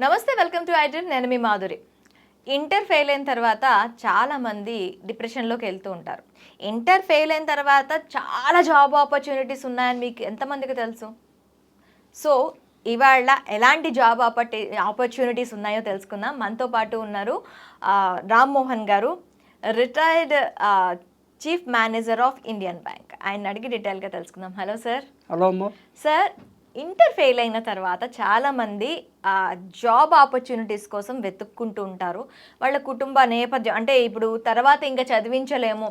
నమస్తే welcome to ఐడెంట్ నేను మీ Madhuri. Inter fail అయిన తర్వాత చాలామంది డిప్రెషన్లోకి వెళ్తూ ఉంటారు. ఇంటర్ ఫెయిల్ అయిన తర్వాత చాలా జాబ్ ఆపర్చునిటీస్ ఉన్నాయని మీకు ఎంతమందికి తెలుసు? సో ఇవాళ ఎలాంటి జాబ్ ఆపర్టి ఆపర్చునిటీస్ ఉన్నాయో తెలుసుకుందాం. మనతో పాటు ఉన్నారు ఆ, రామ్ మోహన్ గారు retired chief manager of Indian bank. ఆయన అడిగి డీటెయిల్గా తెలుసుకుందాం. Hello sir. Hello sir inter fail అయిన తర్వాత చాలామంది జాబ్ ఆపర్చునిటీస్ కోసం వెతుక్కుంటూ ఉంటారు. వాళ్ళ కుటుంబ నేపథ్యం అంటే ఇప్పుడు తర్వాత ఇంకా చదివించలేము.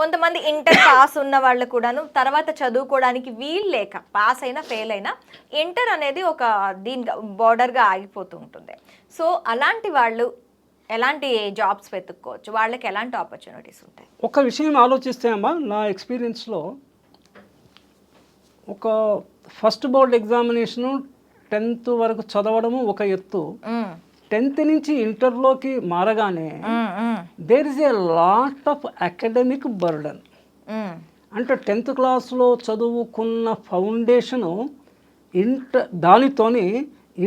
కొంతమంది ఇంటర్ పాస్ ఉన్న వాళ్ళు కూడాను తర్వాత చదువుకోవడానికి వీలు లేక పాస్ అయినా ఫెయిల్ అయినా ఇంటర్ అనేది ఒక దీని బార్డర్గా ఆగిపోతూ ఉంటుంది. సో అలాంటి వాళ్ళు ఎలాంటి జాబ్స్ వెతుక్కోవచ్చు? వాళ్ళకి ఎలాంటి ఆపర్చునిటీస్ ఉంటాయి? ఒక విషయం ఆలోచిస్తే అమ్మా నా ఎక్స్పీరియన్స్లో ఒక ఫస్ట్ బోర్డ్ ఎగ్జామినేషను టెన్త్ వరకు చదవడము ఒక ఎత్తు. టెన్త్ నుంచి ఇంటర్లోకి మారగానే there is a lot of academic burden. అంటే టెన్త్ క్లాస్లో చదువుకున్న ఫౌండేషను ఇంటర్ దానితోని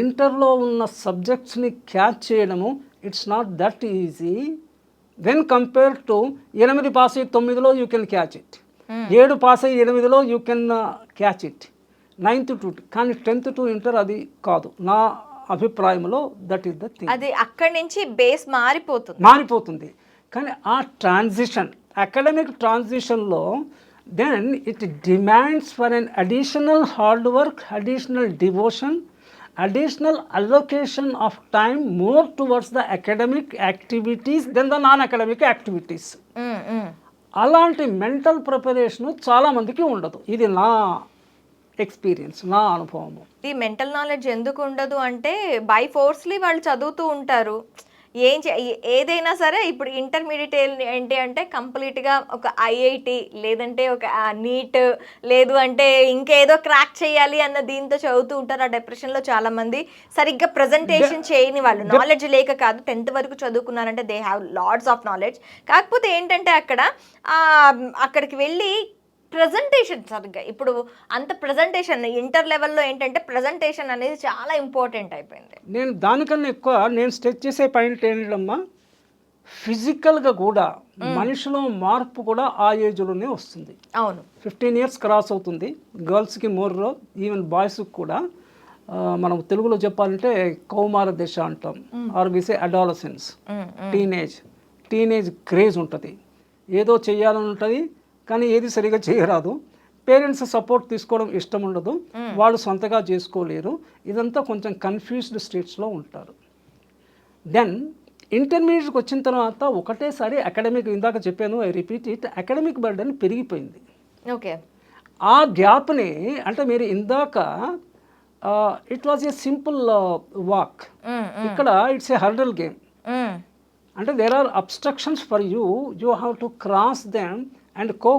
ఇంటర్లో ఉన్న సబ్జెక్ట్స్ని క్యాచ్ చేయడము it's not that easy when compare to ఎనిమిది పాస్ అయ్యి తొమ్మిదిలో యూ కెన్ క్యాచ్ ఇట్ ఏడు పాస్ అయ్యి ఎనిమిదిలో you can catch it ninth to కానీ టెన్త్ టు ఇంటర్ అది కాదు. నా అభిప్రాయంలో దట్ ఈస్ ద థింగ్ అది అక్కడి నుంచి బేస్ మారిపోతుంది. మారిపోతుంది. కానీ ఆ transition academic ట్రాన్సిషన్లో then it demands for an additional hard work additional devotion additional allocation of time more towards the academic activities then the non academic activities. అలాంటి mental preparation చాలామందికి ఉండదు. ఇది నా ఎక్స్పీరియన్స్ నా అనుభవము. ఈ మెంటల్ నాలెడ్జ్ ఎందుకు ఉండదు అంటే బై ఫోర్స్లీ వాళ్ళు చదువుతూ ఉంటారు. ఏం చే ఏదైనా సరే ఇప్పుడు ఇంటర్మీడియట్ ఏంటి అంటే కంప్లీట్గా ఒక ఐఐటి లేదంటే ఒక నీట్ లేదు అంటే ఇంకేదో క్రాక్ చేయాలి అన్న దీంతో చదువుతూ ఉంటారు. ఆ డిప్రెషన్లో చాలా మంది సరిగ్గా ప్రజెంటేషన్ చేయని వాళ్ళు. నాలెడ్జ్ లేక కాదు. టెన్త్ వరకు చదువుకున్నారంటే they have lots of knowledge. కాకపోతే ఏంటంటే అక్కడ అక్కడికి వెళ్ళి ప్రజెంటేషన్ సరిగ్గా. ఇప్పుడు అంత ప్రజెంటేషన్ ఇంటర్ లెవెల్లో ఏంటంటే ప్రజెంటేషన్ అనేది చాలా ఇంపార్టెంట్ అయిపోయింది. నేను దానికన్నా ఎక్కువ నేను స్టెచ్ చేసే పాయింట్ ఏంటమ్మా? ఫిజికల్గా కూడా మనిషిలో మార్పు కూడా ఆ ఏజ్లోనే వస్తుంది. అవును. ఫిఫ్టీన్ ఇయర్స్ క్రాస్ అవుతుంది. గర్ల్స్కి మోర్ ఈవెన్ బాయ్స్కి కూడా మనం తెలుగులో చెప్పాలంటే కౌమార దశ అంటాం. Or we say adolescence teenage teenage craze ఉంటుంది. ఏదో చేయాలని ఉంటుంది కానీ ఏది సరిగా చేయరాదు. పేరెంట్స్ సపోర్ట్ తీసుకోవడం ఇష్టం ఉండదు. వాళ్ళు సొంతగా చేసుకోలేరు. ఇదంతా కొంచెం కన్ఫ్యూజ్డ్ స్టేట్స్లో ఉంటారు. దెన్ ఇంటర్మీడియట్కి వచ్చిన తర్వాత ఒకటేసారి అకాడమిక్ ఇందాక చెప్పాను I repeat it academic burden పెరిగిపోయింది. ఓకే. ఆ గ్యాప్ని అంటే మీరు ఇందాక it was a simple walk ఇక్కడ ఇట్స్ ఏ హర్డల్ గేమ్ అంటే there are obstructions for you you have to cross them and co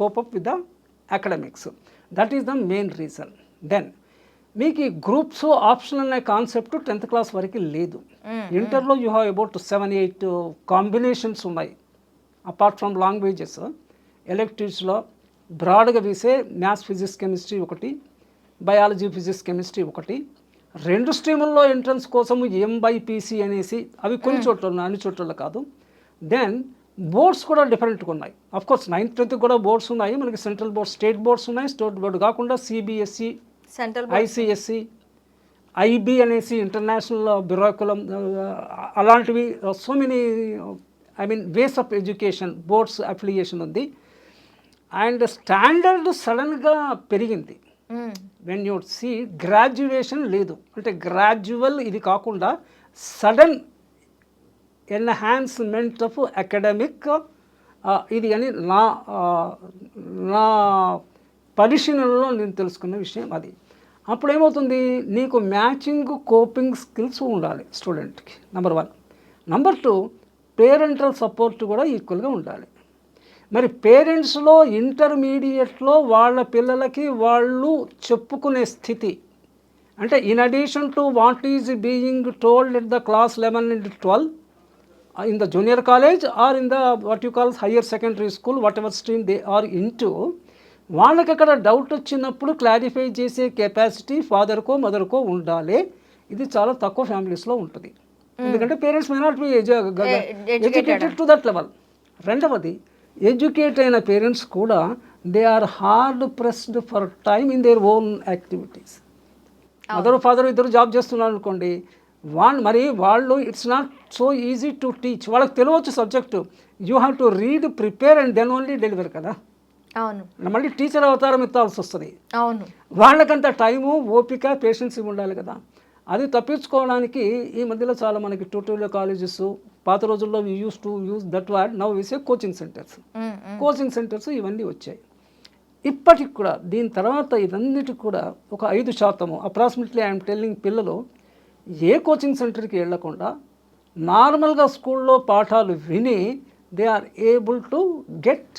cope up with the academics. That is the main reason then మీకు ఈ groups option అనే concept tenth class వరకు లేదు. ఇంటర్లో you have about seven eight combinations ఉన్నాయి. Apart from languages ఎలక్టివ్స్లో బ్రాడ్గా we say maths physics chemistry ఒకటి బయాలజీ ఫిజిక్స్ కెమిస్ట్రీ ఒకటి. రెండు స్ట్రీముల్లో ఎంట్రన్స్ కోసం ఎంబైపీసీ అనేసి అవి కొన్ని చోట్ల అన్ని చోట్ల కాదు. దెన్ బోర్డ్స్ కూడా డిఫరెంట్గా ఉన్నాయి. కోర్స్ నైన్త్ టెన్త్ కూడా బోర్డ్స్ ఉన్నాయి. మనకి సెంట్రల్ బోర్డ్ స్టేట్ బోర్డ్స్ ఉన్నాయి. స్టేట్ బోర్డు కాకుండా సిబిఎస్ఈ సెంట్రల్ ఐసిఎస్సి ఐబి అనేసి ఇంటర్నేషనల్ బ్యూరోకులం అలాంటివి so many I mean ways of education boards affiliation ఉంది. అండ్ స్టాండర్డ్ సడన్గా పెరిగింది. వెన్ యూ సీ గ్రాడ్యుయేషన్ లేదు. అంటే గ్రాడ్యువల్ ఇది కాకుండా సడన్ ఎన్హాన్స్మెంట్ ఆఫ్ అకాడమిక్ ఇది అని నా నా పరిశీలనలో నేను తెలుసుకున్న విషయం అది. అప్పుడు ఏమవుతుంది? నీకు మ్యాచింగ్ కోపింగ్ స్కిల్స్ ఉండాలి స్టూడెంట్కి number one number two parental support కూడా ఈక్వల్గా ఉండాలి. మరి పేరెంట్స్లో ఇంటర్మీడియట్లో వాళ్ళ పిల్లలకి వాళ్ళు చెప్పుకునే స్థితి అంటే in addition to what is being told at the class eleven and twelve in the junior college or in the what you call higher secondary school whatever stream they are into వాళ్ళకి అక్కడ doubt వచ్చినప్పుడు clarify చేసే capacity ఫాదర్కో మదర్కో ఉండాలి. ఇది చాలా తక్కువ ఫ్యామిలీస్లో ఉంటుంది. ఎందుకంటే parents may not be. Educated to that level రెండవది ఎడ్యుకేట్ అయిన పేరెంట్స్ కూడా they are hard pressed for time in their own activities mother father ఇద్దరు జాబ్ చేస్తున్నారు అనుకోండి వాళ్ళు మరి వాళ్ళు it's not so easy to teach వాళ్ళకి తెలియవచ్చు subject you have to read prepare and then only deliver కదా? అవును. మళ్ళీ టీచర్ అవతారం ఎత్తాల్సి వస్తుంది. అవును. వాళ్ళకంత టైము ఓపిక పేషెన్స్ ఉండాలి కదా? అది తప్పించుకోవడానికి ఈ మధ్యలో చాలా మనకి ట్యూటోరియల్ కాలేజెస్ పాత రోజుల్లో use to use that word now we say coaching centres. Coaching centres ఇవన్నీ వచ్చాయి. ఇప్పటికి కూడా దీని తర్వాత ఇదన్నిటికి కూడా ఒక ఐదు శాతము అప్రాక్సిమేట్లీ ఐఎమ్ టెల్లింగ్ పిల్లలు ఏ కోచింగ్ సెంటర్కి వెళ్ళకుండా నార్మల్గా స్కూల్లో పాఠాలు విని they are able to get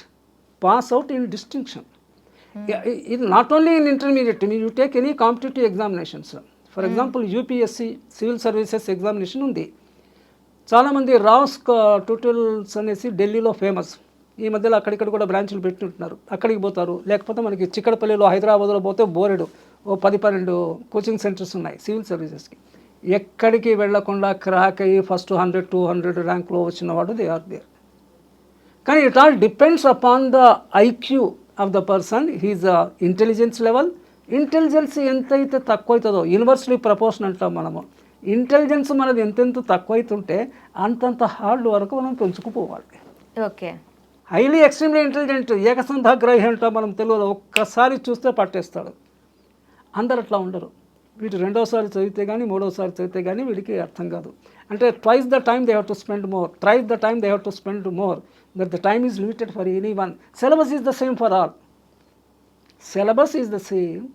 pass out in distinction. ఇది not only in intermediate you take any competitive examinations. For example UPSC civil services examination ఉంది. చాలామంది రావ్స్ ట్యూటోరియల్స్ అనేసి ఢిల్లీలో ఫేమస్. ఈ మధ్యలో అక్కడిక్కడ కూడా బ్రాంచ్లు పెట్టుంటున్నారు అక్కడికి పోతారు. లేకపోతే మనకి చిక్కడపల్లిలో హైదరాబాద్లో పోతే బోరెడు. ఓ పది పన్నెండు కోచింగ్ సెంటర్స్ ఉన్నాయి సివిల్ సర్వీసెస్కి. ఎక్కడికి వెళ్ళకుండా క్రాక్ అయ్యి ఫస్ట్ హండ్రెడ్ టూ హండ్రెడ్ ర్యాంక్లో వచ్చిన వాడు దే ఆర్ దేర్. కానీ it all depends upon the IQ of the person. His intelligence level. Intelligence ఎంతైతే తక్కువ అవుతుందో యూనివర్సలీ ప్రపోర్షన్ అంటాం మనము. ఇంటెలిజెన్స్ మనది ఎంతెంత తక్కువ అవుతుంటే అంతంత హార్డ్ వరకు మనం పెంచుకుపోవాలి. ఓకే. హైలీ ఎక్స్ట్రీమ్లీ ఇంటెలిజెంట్ ఏకసంధాగ్రహి అంటాం మనం తెలుగులో. ఒక్కసారి చూస్తే పట్టేస్తాడు. అందరు అట్లా ఉండరు. వీటి రెండోసారి చదివితే కానీ మూడోసారి చదివితే కానీ వీడికి అర్థం కాదు. అంటే twice the time they have to spend more thrice the time they have to spend more that the time is limited for any one syllabus is the same for all syllabus is the same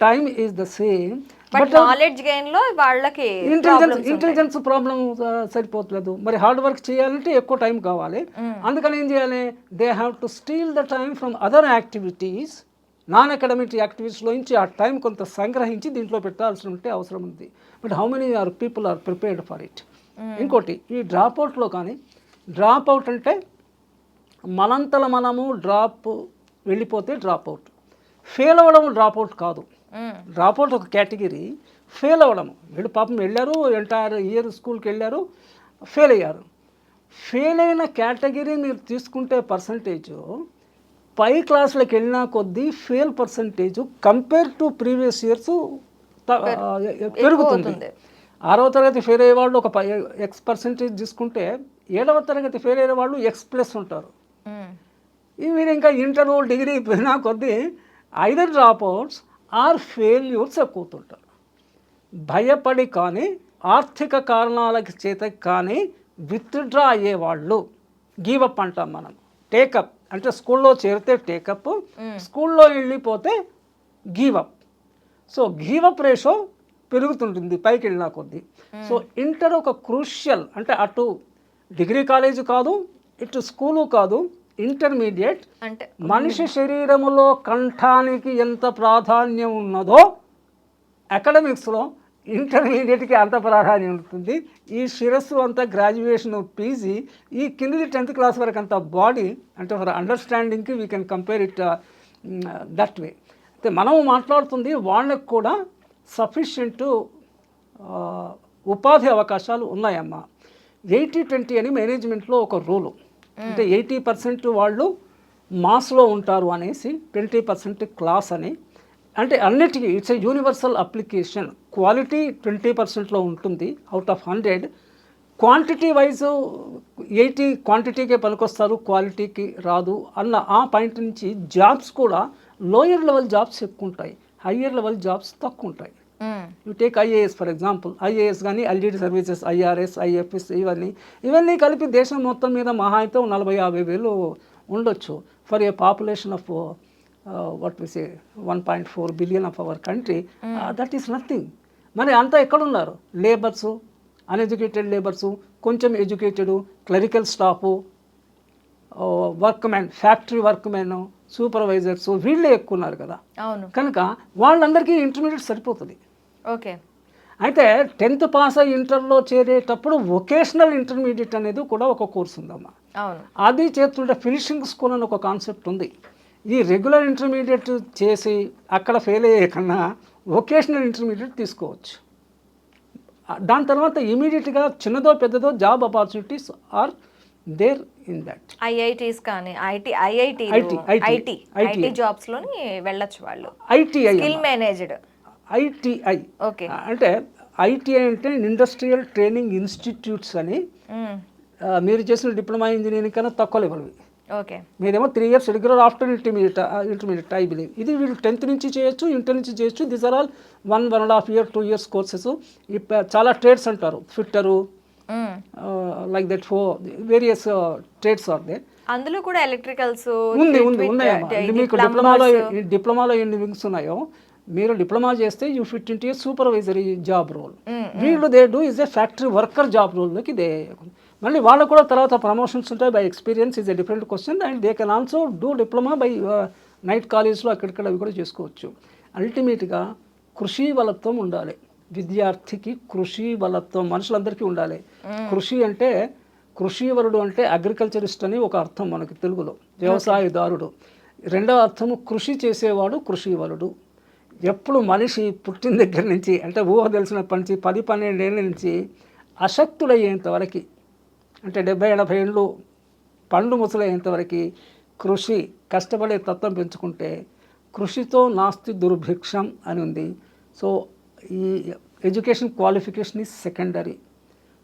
time is the same but knowledge గెయిన్లో వాళ్ళకి intelligence. Intelligence problem సరిపోతలేదు మరి hard work చేయాలంటే ఎక్కువ time కావాలి. అందుకని ఏం చేయాలి? They have to steal the time from other activities non academic యాక్టివిటీస్లో నుంచి ఆ టైం కొంత సంగ్రహించి దీంట్లో పెట్టాల్సి ఉంటే అవసరం ఉంది. But how many are people are prepared for it? ఇంకోటి ఈ డ్రాప్ అవుట్లో కానీ డ్రాప్ అవుట్ అంటే మనంతల మనము డ్రాప్ వెళ్ళిపోతే డ్రాప్ అవుట్. ఫెయిల్ అవ్వడం డ్రాప్ అవుట్ కాదు. డ్రాప్ అవుట్ ఒక కేటగిరీ. ఫెయిల్ అవ్వడం వీళ్ళు పాపం వెళ్ళారు ఎంటైర్ ఇయర్ స్కూల్కి వెళ్ళారు ఫెయిల్ అయ్యారు. ఫెయిల్ అయిన కేటగిరీ మీరు తీసుకుంటే పర్సంటేజ్ పై క్లాసులకు వెళ్ళినా కొద్దీ fail percentage compare to previous years పెరుగుతుంది. ఆరవ తరగతి ఫెయిల్ అయ్యే వాళ్ళు ఒక ఎక్స్ పర్సంటేజ్ తీసుకుంటే ఏడవ తరగతి ఫెయిల్ అయ్యే వాళ్ళు ఎక్స్ ప్లస్ ఉంటారు. మీరు ఇంకా ఇంటర్ డిగ్రీ పోయినా కొద్దీ either drop outs are failures ఎక్కుతుంటారు. భయపడి కానీ ఆర్థిక కారణాలకి చేత కానీ విత్డ్రా అయ్యేవాళ్ళు గీవప్ అంటాం మనం. టేకప్ అంటే స్కూల్లో చేరితే టేకప్ స్కూల్లో వెళ్ళిపోతే గీవప్ సో గీవప్ రేషో పెరుగుతుంటుంది పైకి వెళ్ళిన కొద్దీ. సో ఇంటర్ ఒక క్రూషియల్ అంటే అటు డిగ్రీ కాలేజ్ కాదు ఇటు స్కూలు కాదు ఇంటర్మీడియట్ అంటే మనిషి శరీరములో కంఠానికి ఎంత ప్రాధాన్యం ఉన్నదో అకాడమిక్స్లో ఇంటర్మీడియట్కి అంత ప్రాధాన్యం ఉంటుంది. ఈ శిరస్సు అంతా గ్రాడ్యుయేషన్ పీజీ. ఈ కిందిది టెన్త్ క్లాస్ వరకు అంత బాడీ అంటే for అండర్స్టాండింగ్కి we can compare it that way అయితే మనం మాట్లాడుతుంది వాళ్ళకి కూడా సఫిషియంట్ ఉపాధి అవకాశాలు ఉన్నాయమ్మా. ఎయిటీ ట్వంటీ అని మేనేజ్మెంట్లో ఒక రూలు. అంటే ఎయిటీ పర్సెంట్ వాళ్ళు మాస్లో ఉంటారు అనేసి ట్వంటీ పర్సెంట్ క్లాస్ అని అంటే అన్నిటికీ it's a universal application quality twenty పర్సెంట్లో ఉంటుంది out of hundred quantity wise eighty క్వాంటిటీకే పనికొస్తారు క్వాలిటీకి రాదు అన్న ఆ పాయింట్ నుంచి జాబ్స్ కూడా లోయర్ లెవెల్ జాబ్స్ ఎక్కువ ఉంటాయి హయ్యర్ లెవెల్ జాబ్స్ తక్కువ ఉంటాయి you take IAS for example IAS కానీ ఎల్ఈడి సర్వీసెస్ ఐఆర్ఎస్ ఐఎఫ్ఎస్ ఇవన్నీ ఇవన్నీ కలిపి దేశం మొత్తం మీద మహా అయితే నలభై యాభై వేలు ఉండొచ్చు. For a population of what is a one point four billion of our country that is nothing మరి అంతా ఎక్కడున్నారు? లేబర్సు అన్ఎడ్యుకేటెడ్ లేబర్సు కొంచెం educated clerical staff workman factory workman supervisors వీళ్ళే ఎక్కువ ఉన్నారు కదా కనుక వాళ్ళందరికీ ఇంటర్మీడియట్ సరిపోతుంది. ఓకే. అయితే టెన్త్ పాస్ అయ్యి ఇంటర్లో చేరేటప్పుడు వొకేషనల్ ఇంటర్మీడియట్ అనేది కూడా ఒక కోర్స్ ఉందమ్మా. అది చేస్తుంటే ఫినిషింగ్ స్కూల్ అని ఒక కాన్సెప్ట్ ఉంది. ఈ రెగ్యులర్ ఇంటర్మీడియట్ చేసి అక్కడ ఫెయిల్ అయ్యే కన్నా వొకేషనల్ ఇంటర్మీడియట్ తీసుకోవచ్చు. దాని తర్వాత ఇమీడియట్గా చిన్నదో పెద్దదో job opportunities are there in that IITs కానీ ఐటీ ఐఐటి ఐటీ ఐటీ జాబ్స్లోని వెళ్ళొచ్చు వాళ్ళు. ITI skill managed ITI okay. అంటే ఐటీఐ అంటే ఇండస్ట్రియల్ ట్రైనింగ్ ఇన్స్టిట్యూట్స్ అని మీరు చేసిన డిప్లొమా ఇంజనీరింగ్ కన్నా తక్కువ లెవెల్వి ఓకే. మీరేమో three years regular after intermediate intermediate I believe ఇది వీళ్ళు టెన్త్ నుంచి చేయొచ్చు ఇంటర్ నుంచి చేయొచ్చు. This are all one one and half year two years courses ఇప్పుడు చాలా ట్రేడ్స్ అంటారు. Fitter like that fo various trades are they అందులో కూడా ఎలక్ట్రికల్స్ ఉంది ఉంది ఉన్నాయమ్మా. మీకు డిప్లొమాలో డిప్లొమాలో ఎన్ని వింగ్స్ ఉన్నాయో మీరు డిప్లొమా చేస్తే you fit into supervisory job role. వీళ్ళు they do is a factory worker job రోల్లోకి they మళ్ళీ వాళ్ళకు కూడా తర్వాత ప్రమోషన్స్ ఉంటాయి by experience is a different question and they can also do diploma by night కాలేజ్లో అక్కడిక్కడ అవి కూడా చేసుకోవచ్చు. అల్టిమేట్గా కృషి బలత్వం ఉండాలి. విద్యార్థికి కృషి బలత్వం మనుషులందరికీ ఉండాలి. కృషి అంటే కృషివరుడు అంటే అగ్రికల్చరిస్ట్ అని ఒక అర్థం మనకి తెలుగులో. వ్యవసాయదారుడు. రెండవ అర్థము కృషి చేసేవాడు కృషివరుడు. ఎప్పుడు మనిషి పుట్టిన దగ్గర నుంచి అంటే ఊహ తెలిసినప్పటి నుంచి పది పన్నెండేళ్ళ నుంచి అశక్తుడయ్యేంత వరకు అంటే డెబ్బై ఎనభై ఏళ్ళు పండు ముసలయ్యేంత వరకు కృషి కష్టపడే తత్వం పెంచుకుంటే కృషితో నాస్తి దుర్భిక్షం అని ఉంది. సో ఈ ఎడ్యుకేషన్ క్వాలిఫికేషన్ ఈజ్ సెకండరీ.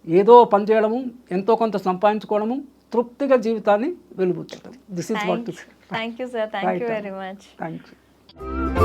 ఏదో పని చేయడము ఎంతో కొంత సంపాదించుకోవడము తృప్తిగా జీవితాన్ని వెలుబుచ్చడం this is what thank you sir thank you very much thank you